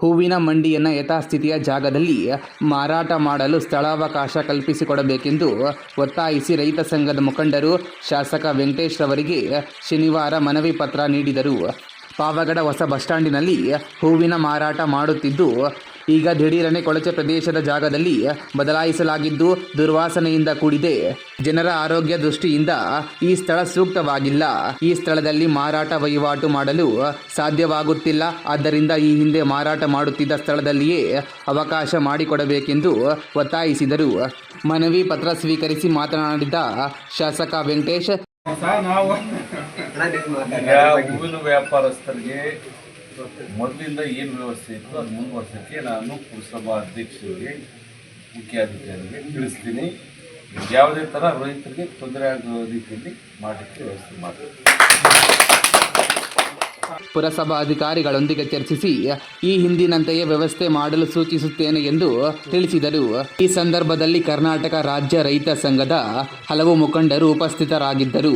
ಹೂವಿನ ಮಂಡಿಯನ್ನು ಯಥಾಸ್ಥಿತಿಯ ಜಾಗದಲ್ಲಿ ಮಾರಾಟ ಮಾಡಲು ಸ್ಥಳಾವಕಾಶ ಕಲ್ಪಿಸಿಕೊಡಬೇಕೆಂದು ಒತ್ತಾಯಿಸಿ ರೈತ ಸಂಘದ ಮುಖಂಡರು ಶಾಸಕ ವೆಂಕಟೇಶ್ ರವರಿಗೆ ಶನಿವಾರ ಮನವಿ ಪತ್ರ ನೀಡಿದರು. ಪಾವಗಡ ಹೊಸ ಬಸ್ ಸ್ಟ್ಯಾಂಡಿನಲ್ಲಿ ಹೂವಿನ ಮಾರಾಟ ಮಾಡುತ್ತಿದ್ದು ಈಗ ದಿಢೀರನೆ ಕೊಳಚೆ ಪ್ರದೇಶದ ಜಾಗದಲ್ಲಿ ಬದಲಾಯಿಸಲಾಗಿದ್ದು ದುರ್ವಾಸನೆಯಿಂದ ಕೂಡಿದೆ. ಜನರ ಆರೋಗ್ಯ ದೃಷ್ಟಿಯಿಂದ ಈ ಸ್ಥಳ ಸೂಕ್ತವಾಗಿಲ್ಲ. ಈ ಸ್ಥಳದಲ್ಲಿ ಮಾರಾಟ ವಹಿವಾಟು ಮಾಡಲು ಸಾಧ್ಯವಾಗುತ್ತಿಲ್ಲ. ಆದ್ದರಿಂದ ಈ ಹಿಂದೆ ಮಾರಾಟ ಮಾಡುತ್ತಿದ್ದ ಸ್ಥಳದಲ್ಲಿಯೇ ಅವಕಾಶ ಮಾಡಿಕೊಡಬೇಕೆಂದು ಒತ್ತಾಯಿಸಿದರು. ಮನವಿ ಪತ್ರ ಸ್ವೀಕರಿಸಿ ಮಾತನಾಡಿದ ಶಾಸಕ ವೆಂಕಟೇಶ್ ನಾವು ಈಗ ಹೂವಿನ ವ್ಯಾಪಾರಸ್ಥರಿಗೆ ಮೊದಲಿಂದ ಏನು ವ್ಯವಸ್ಥೆ ಇತ್ತು ಅದು ಮುಂದುವರ್ಸೋಕ್ಕೆ ನಾನು ಪುರಸಭಾ ಅಧ್ಯಕ್ಷರಿಗೆ ಮುಖ್ಯಾಧಿಕಾರಿಗೆ ತಿಳಿಸ್ತೀನಿ. ಯಾವುದೇ ಥರ ರೈತರಿಗೆ ತೊಂದರೆ ಆಗೋ ರೀತಿಯಲ್ಲಿ ಮಾಡಲಿಕ್ಕೆ ವ್ಯವಸ್ಥೆ ಮಾಡ್ತೀನಿ. ಪುರಸಭಾ ಅಧಿಕಾರಿಗಳೊಂದಿಗೆ ಚರ್ಚಿಸಿ ಈ ಹಿಂದಿನಂತೆಯೇ ವ್ಯವಸ್ಥೆ ಮಾಡಲು ಸೂಚಿಸುತ್ತೇನೆ ಎಂದು ತಿಳಿಸಿದರು. ಈ ಸಂದರ್ಭದಲ್ಲಿ ಕರ್ನಾಟಕ ರಾಜ್ಯ ರೈತ ಸಂಘದ ಹಲವು ಮುಖಂಡರು ಉಪಸ್ಥಿತರಾಗಿದ್ದರು.